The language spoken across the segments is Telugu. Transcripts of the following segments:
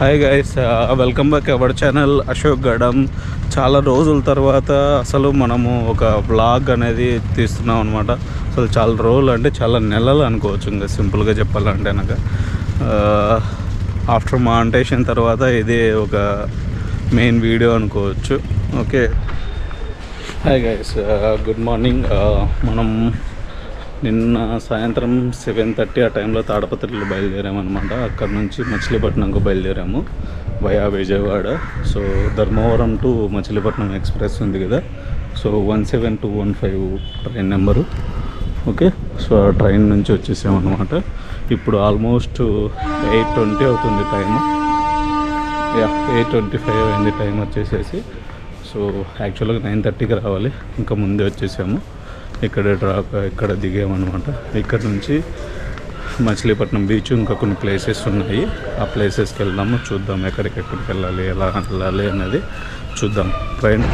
Hi guys welcome back our channel Ashok గడం చాలా రోజుల తర్వాత అసలు మనము ఒక బ్లాగ్ అనేది తీస్తున్నాం అనమాట అసలు చాలా రోజులు అంటే చాలా నెలలు అనుకోవచ్చు ఇంకా సింపుల్గా చెప్పాలంటే కనుక ఆఫ్టర్ మాంటేషన్ తర్వాత ఇదే ఒక మెయిన్ వీడియో అనుకోవచ్చు. Okay hi guys good morning మనం నిన్న సాయంత్రం సెవెన్ థర్టీ ఆ టైంలో తాడపత్రిలో బయలుదేరామన్నమాట. అక్కడ నుంచి మచిలీపట్నంకు బయలుదేరాము. Via Vijayawada. So Dharmavaram to Machilipatnam express ఉంది కదా. So one seven two one five train number. Okay? So ఆ ట్రైన్ నుంచి వచ్చేసామన్నమాట. ఇప్పుడు ఆల్మోస్ట్ ఎయిట్ ట్వంటీ అవుతుంది time. Yeah eight twenty five అయింది టైం వచ్చేసేసి. సో యాక్చువల్గా నైన్ థర్టీకి రావాలి. ఇంకా ముందే వచ్చేసాము. ఇక్కడ డ్రాప్ ఇక్కడ దిగామన్నమాట. ఇక్కడ నుంచి మచిలీపట్నం బీచ్ ఇంకా కొన్ని ప్లేసెస్ ఉన్నాయి. ఆ ప్లేసెస్కి వెళ్దాము చూద్దాం ఎక్కడికెక్కడికి వెళ్ళాలి ఎలా వెళ్ళాలి అనేది చూద్దాం. ట్రైన్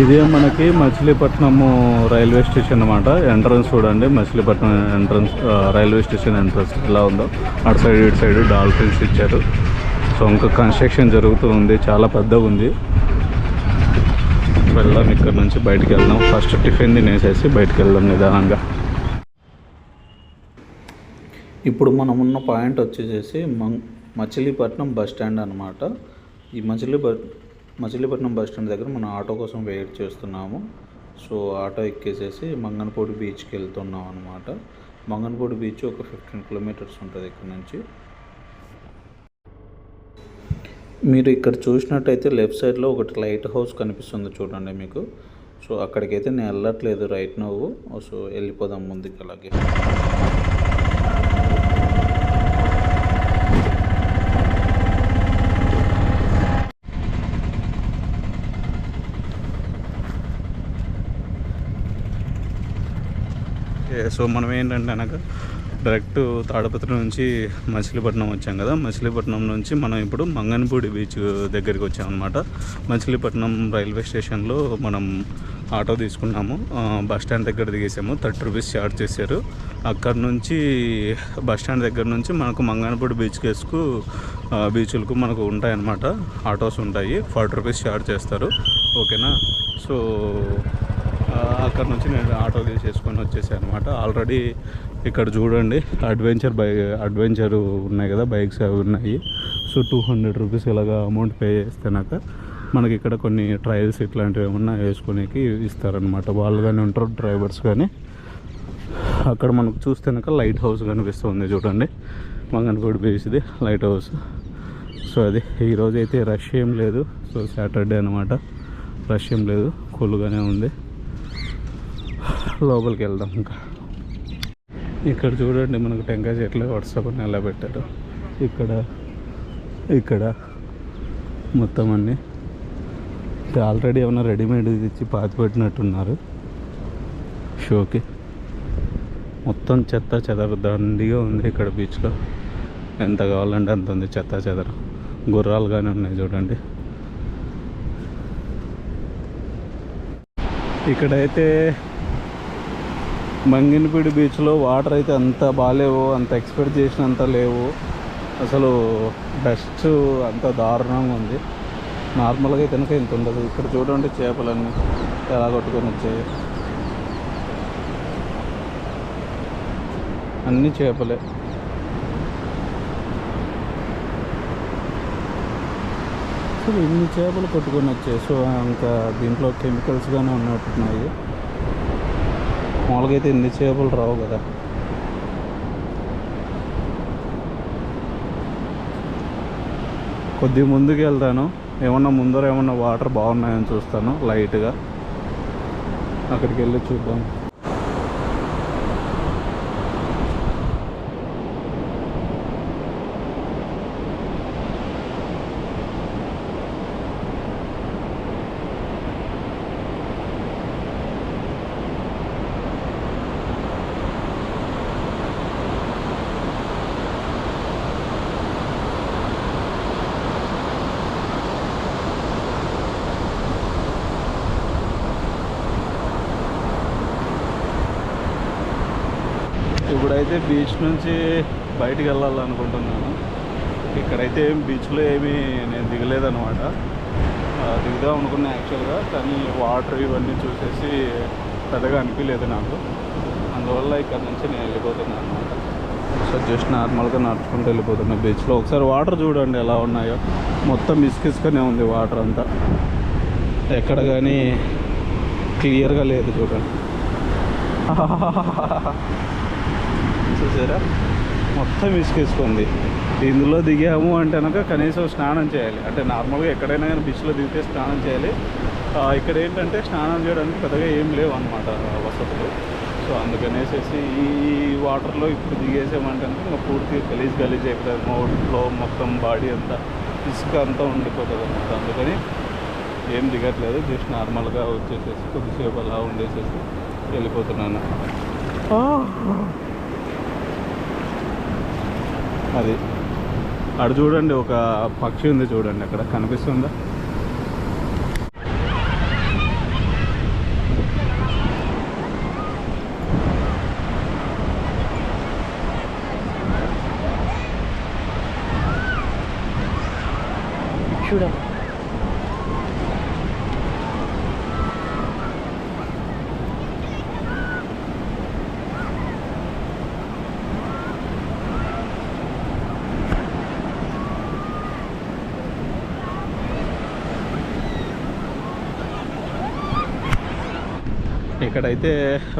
ఇదే మనకి మచిలీపట్నము రైల్వే స్టేషన్ అనమాట ఎంట్రన్స్ చూడండి Machilipatnam entrance railway station entrance ఎలా ఉందో. అటు సైడ్ ఇటు సైడ్ డాల్ఫిన్స్ ఇచ్చారు. సో ఇంకా కన్స్ట్రక్షన్ జరుగుతూ ఉంది చాలా పెద్దగా ఉంది. వెళ్దాం ఇక్కడ నుంచి బయటికి వెళ్దాం. ఫస్ట్ టిఫిన్ తినేసేసి బయటికి వెళ్దాం నిదానంగా. ఇప్పుడు మనం ఉన్న పాయింట్ వచ్చేసేసి మం- మచిలీపట్నం బస్ స్టాండ్ అనమాట ఈ మచిలీపట్ మచిలీపట్నం బస్ స్టాండ్ దగ్గర మనం ఆటో కోసం వెయిట్ చేస్తున్నాము. సో ఆటో ఎక్కేసేసి మంగనపూడి బీచ్కి వెళ్తున్నాం అనమాట మంగనపూడి బీచ్ ఒక ఫిఫ్టీన్ కిలోమీటర్స్ ఉంటుంది ఇక్కడ నుంచి. మీరు ఇక్కడ చూసినట్టయితే లెఫ్ట్ సైడ్లో ఒకటి లైట్ హౌస్ కనిపిస్తుంది చూడండి మీకు. సో అక్కడికైతే నేను వెళ్ళట్లేదు రైట్ నువ్వు సో వెళ్ళిపోదాం ముందుకు అలాగే. సో మనం ఏంటంటే అనగా డైరెక్ట్ తాడపత్రి నుంచి మచిలీపట్నం వచ్చాం కదా. మచిలీపట్నం నుంచి మనం ఇప్పుడు మంగన్పూడి బీచ్ దగ్గరికి వచ్చామన్నమాట. మచిలీపట్నం రైల్వే స్టేషన్లో మనం ఆటో తీసుకున్నాము. బస్ స్టాండ్ దగ్గర దిగేసాము. థర్టీ రూపీస్ ఛార్జ్ చేశారు. అక్కడ నుంచి బస్ స్టాండ్ దగ్గర నుంచి మనకు మంగనపూడి బీచ్ కేసుకు బీచ్లకు మనకు ఉంటాయన్నమాట. ఆటోస్ ఉంటాయి. ఫార్టీ రూపీస్ ఛార్జ్ చేస్తారు. ఓకేనా? సో అక్కడ నుంచి నేను ఆటో తీసేసుకొని వచ్చేసాను అనమాట ఆల్రెడీ ఇక్కడ చూడండి అడ్వెంచర్ బై అడ్వెంచర్ ఉన్నాయి కదా బైక్స్ అవి ఉన్నాయి. సో టూ హండ్రెడ్ రూపీస్ ఇలాగా అమౌంట్ పే చేస్తేనాక మనకి ఇక్కడ కొన్ని ట్రయల్స్ ఇట్లాంటివి ఏమన్నా వేసుకునేకి ఇస్తారనమాట వాళ్ళు కానీ ఉంటారు డ్రైవర్స్ కానీ అక్కడ మనకు చూస్తేనాక లైట్ హౌస్ కనిపిస్తుంది చూడండి. మంగనపూడి బీచ్ది లైట్ హౌస్ సో అది ఈరోజు అయితే రష్ ఏం లేదు. సో సాటర్డే అనమాట రష్ ఏం లేదు కూల్గానే ఉంది. లోపలికి వెళ్దాం ఇంకా. ఇక్కడ చూడండి మనకు టెంకాయ చెట్లు వరుసకొని ఎలా పెట్టారు. ఇక్కడ ఇక్కడ మొత్తం అన్నీ. ఆల్రెడీ ఏమైనా రెడీమేడ్ ఇచ్చి పాతి పెట్టినట్టున్నారు. షోకి. మొత్తం చెత్త చెదర. దండిగా ఉంది ఇక్కడ బీచ్లో ఎంత కావాలంటే అంత ఉంది చెత్త చెదర. గుర్రాలు కానీ ఉన్నాయి చూడండి. ఇక్కడైతే మంగినపీడి బీచ్లో వాటర్ అయితే అంత బాగాలేవు అంత ఎక్స్పెక్ట్ చేసినంత లేవు. అసలు డస్ట్ అంత దారుణంగా ఉంది. నార్మల్గా అయితే కనుక ఇంత ఉండదు. ఇక్కడ చూడండి చేపలన్నీ. ఎలా కొట్టుకొని వచ్చాయి. అన్ని చేపలే. అసలు ఇన్ని చేపలు కొట్టుకొని వచ్చాయి. సో ఇంకా దీంట్లో కెమికల్స్ కానీ ఉన్నట్టున్నాయి. మామూలుగా అయితే ఎన్ని చేపలు రావు కదా. కొద్ది ముందుకు వెళ్తాను. ఏమన్నా ముందర ఏమన్నా వాటర్ బాగున్నాయని చూస్తాను లైట్గా. అక్కడికి వెళ్ళి చూద్దాం. ఇప్పుడైతే బీచ్ నుంచి బయటికి వెళ్ళాలనుకుంటున్నాను. ఇక్కడైతే ఏం బీచ్లో ఏమీ నేను దిగలేదనమాట దిగుదాం అనుకున్నా యాక్చువల్గా కానీ వాటర్ ఇవన్నీ చూసేసి పెద్దగా అనిపించలేదు నాకు. అందువల్ల ఇక్కడ నుంచి నేను వెళ్ళిపోతున్నాను అనమాట సో జస్ట్ నార్మల్గా నడుచుకుంటూ వెళ్ళిపోతున్నా బీచ్లో. ఒకసారి వాటర్ చూడండి ఎలా ఉన్నాయో. మొత్తం ఇసుకిసుకనే ఉంది వాటర్ అంతా. ఎక్కడ కానీ క్లియర్గా లేదు చూడండి. చూసారా? మొత్తం ఇసుకేసుకుంది ఇందులో దిగాము అంటే కనుక కనీసం స్నానం చేయాలి. అంటే నార్మల్గా ఎక్కడైనా కానీ బీచ్లో దిగితే స్నానం చేయాలి. ఇక్కడ ఏంటంటే స్నానం చేయడానికి పెద్దగా ఏం లేవు అనమాట వసతులు. సో అందుకనేసేసి ఈ వాటర్లో ఇప్పుడు దిగేసామంటే ఇంకా పూర్తిగా గలీజ్ గలీజ్ అయిపోతుంది. మోట్లో మొత్తం బాడీ అంతా ఇసుక అంతా ఉండిపోతుంది అనమాట అందుకని ఏం దిగట్లేదు. జస్ట్ నార్మల్గా వచ్చేసేసి కొద్దిసేపు అలా ఉండేసేసి వెళ్ళిపోతున్నాను. అది. అక్కడ చూడండి ఒక పక్షి ఉంది చూడండి అక్కడ కనిపిస్తుందా? చూడండి. ఇక్కడైతే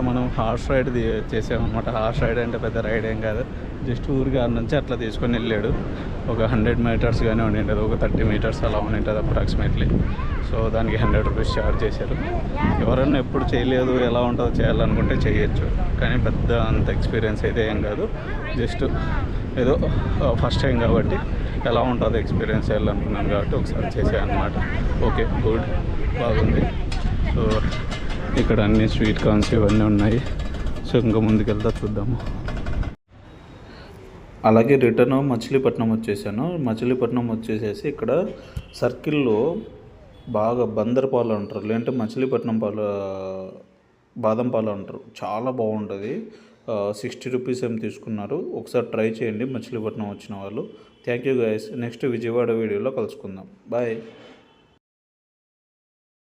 మనం హార్స్ రైడ్ చేసామన్నమాట. హార్స్ రైడ్ అంటే పెద్ద రైడ్ ఏం కాదు. జస్ట్ ఊరికి నుంచి అట్లా తీసుకొని వెళ్ళాడు. ఒక హండ్రెడ్ మీటర్స్ కానీ ఉండింటుంది. ఒక థర్టీ మీటర్స్ అలా ఉండింటుంది అప్రాక్సిమేట్లీ. సో దానికి హండ్రెడ్ రూపీస్ ఛార్జ్ చేశారు. ఎవరన్నా ఎప్పుడు చేయలేదు ఎలా ఉంటుందో చేయాలనుకుంటే చేయొచ్చు. కానీ పెద్ద అంత ఎక్స్పీరియన్స్ అయితే ఏం కాదు. జస్ట్ ఏదో ఫస్ట్ టైం కాబట్టి ఎలా ఉంటుందో ఎక్స్పీరియన్స్ చేయాలనుకున్నాను కాబట్టి ఒకసారి చేసాను అనమాట ఓకే గుడ్. బాగుంది. సో ఇక్కడ అన్ని స్వీట్ కార్న్స్ ఇవన్నీ ఉన్నాయి. సో ఇంకా ముందుకెళ్తా చూద్దాము. అలాగే రిటర్న్ మచిలీపట్నం వచ్చేసాను. మచిలీపట్నం వచ్చేసేసి ఇక్కడ సర్కిల్లో బాగా బందర్ పాలు అంటారు. లేదంటే మచిలీపట్నం పాలు బాదం పాలు అంటారు. చాలా బాగుంటుంది. సిక్స్టీ రూపీస్ ఏం తీసుకున్నారు. ఒకసారి ట్రై చేయండి. మచిలీపట్నం వచ్చిన వాళ్ళు. Thank you guys next Vijayawada వీడియోలో కలుసుకుందాం. బాయ్.